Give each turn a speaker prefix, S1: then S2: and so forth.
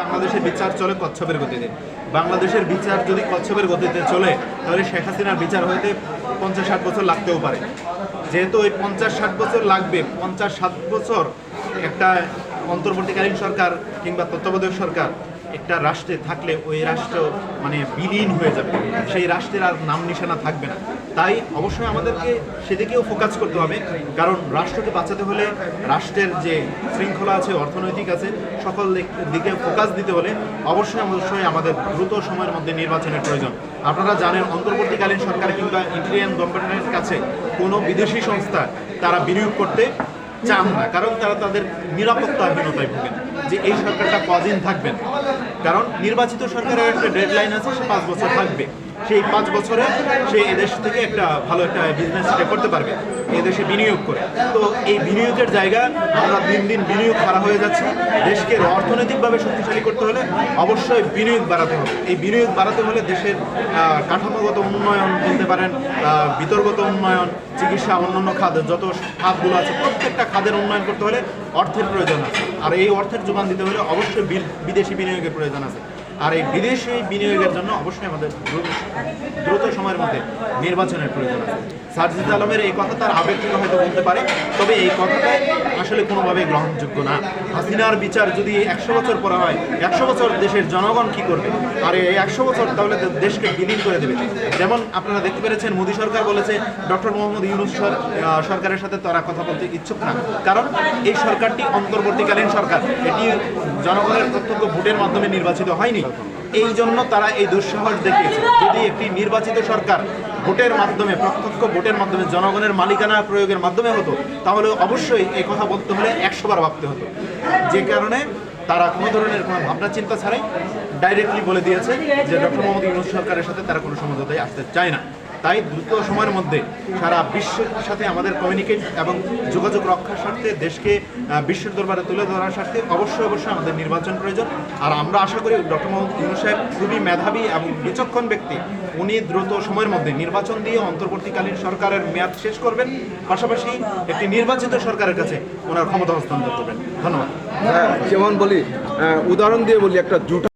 S1: বাংলাদেশের বিচার চলে কচ্ছপের গতিতে। বাংলাদেশের বিচার যদি কচ্ছপের গতিতে চলে, তাহলে শেখ হাসিনার বিচার হইতে পঞ্চাশ ষাট বছর লাগতেও পারে। যেহেতু ওই পঞ্চাশ ষাট বছর লাগবে, পঞ্চাশ ষাট বছর একটা অন্তর্বর্তীকালীন সরকার কিংবা তত্ত্বাবধায়ক সরকার একটা রাষ্ট্রে থাকলে ওই রাষ্ট্র মানে বিলীন হয়ে যাবে। সেই রাষ্ট্রের আর নাম নিশানা থাকবে না। তাই অবশ্যই আমাদেরকে সেদিকেও ফোকাস করতে হবে। কারণ রাষ্ট্রকে বাঁচাতে হলে রাষ্ট্রের যে শৃঙ্খলা আছে, অর্থনৈতিক আছে, সকল দিকে ফোকাস দিতে হলে অবশ্যই অবশ্যই আমাদের দ্রুত সময়ের মধ্যে নির্বাচনের প্রয়োজন। আপনারা জানেন, অন্তর্বর্তীকালীন সরকার কিংবা ইন্ডিয়ান গভর্নমেন্টের কাছে কোনো বিদেশি সংস্থা তারা বিনিয়োগ করতে চান না। কারণ তারা তাদের নিরাপত্তাহীনতায় ভোগেন। যে এই সরকারটা কদিন থাকবেন কারণ নির্বাচিত সরকারের একটা ডেডলাইন আছে সে পাঁচ বছর থাকবে। সেই পাঁচ বছরে সে এদেশ থেকে একটা ভালো একটা বিজনেস করতে পারবে এদেশে বিনিয়োগ করে। তো এই বিনিয়োগের জায়গা আমরা দিন দিন বিনিয়োগ করা হয়ে যাচ্ছে। দেশকে অর্থনৈতিকভাবে শক্তিশালী করতে হলে অবশ্যই বিনিয়োগ বাড়াতে হবে। এই বিনিয়োগ বাড়াতে হলে দেশের কাঠামোগত উন্নয়ন বলতে পারেন আহ, বিতর্গত উন্নয়ন চিকিৎসা অন্যান্য খাত যত খাতগুলো আছে প্রত্যেকটা খাদের উন্নয়ন করতে হলে অর্থের প্রয়োজন আছে। আর এই অর্থের যোগান দিতে হলে অবশ্যই বিদেশি বিনিয়োগের প্রয়োজন আছে। আর এই বিদেশি বিনিয়োগের জন্য অবশ্যই আমাদের দ্রুত সময়ের মধ্যে নির্বাচনের প্রয়োজন আছে। সার্জিদ আলমের এই কথা তার আবেগ হয়তো বলতে পারে, তবে এই কথাটা আসলে কোনোভাবে গ্রহণযোগ্য না। হাসিনার বিচার যদি একশো বছর পরে হয়, একশো বছর দেশের জনগণ কি করবে? আর এই একশো বছর তাহলে দেশকে বিলীন করে দেবে। যেমন আপনারা দেখতে পেরেছেন, মোদী সরকার বলেছে, ডক্টর মোহাম্মদ ইউনুস সরকারের সাথে তারা কথা বলতে ইচ্ছুক না। কারণ এই সরকারটি অন্তর্বর্তীকালীন সরকার। এটি জনগণের প্রত্যক্ষ ভোটের মাধ্যমে নির্বাচিত হয়নি। এই জন্য তারা এই দুঃসাহস দেখিয়েছে। যদি একটি নির্বাচিত সরকার ভোটের মাধ্যমে, প্রত্যক্ষ ভোটের মাধ্যমে, জনগণের মালিকানা প্রয়োগের মাধ্যমে হতো, তাহলে অবশ্যই এই কথা বলতে হলে একশোবার ভাবতে হতো। যে কারণে তারা কোনো ধরনের কোনো ভাবনা চিন্তা ছাড়াই ডাইরেক্টলি বলে দিয়েছে যে ডক্টর মোহাম্মদ ইউনুস সরকারের সাথে তারা কোনো সমঝোতায় আসতে চায় না। তাই দ্রুত সময়ের মধ্যে সারা বিশ্বের সাথে আমাদের কমিউনিকেট এবং যোগাযোগ রক্ষার স্বার্থে দেশকে বিশ্বের দরবারে তুলে ধরার স্বার্থে অবশ্যই অবশ্যই আমাদের নির্বাচন প্রয়োজন। আর আমরা আশা করি ডক্টর মোহাম্মদ ইউনুস সাহেব খুবই মেধাবী এবং বিচক্ষণ ব্যক্তি। উনি দ্রুত সময়ের মধ্যে নির্বাচন দিয়ে অন্তর্বর্তীকালীন সরকারের মেয়াদ শেষ করবেন। পাশাপাশি একটি নির্বাচিত সরকারের কাছে ওনার ক্ষমতা হস্তান্তর করবেন। ধন্যবাদ।
S2: হ্যাঁ যেমন বলি উদাহরণ দিয়ে বলি, একটা জুটা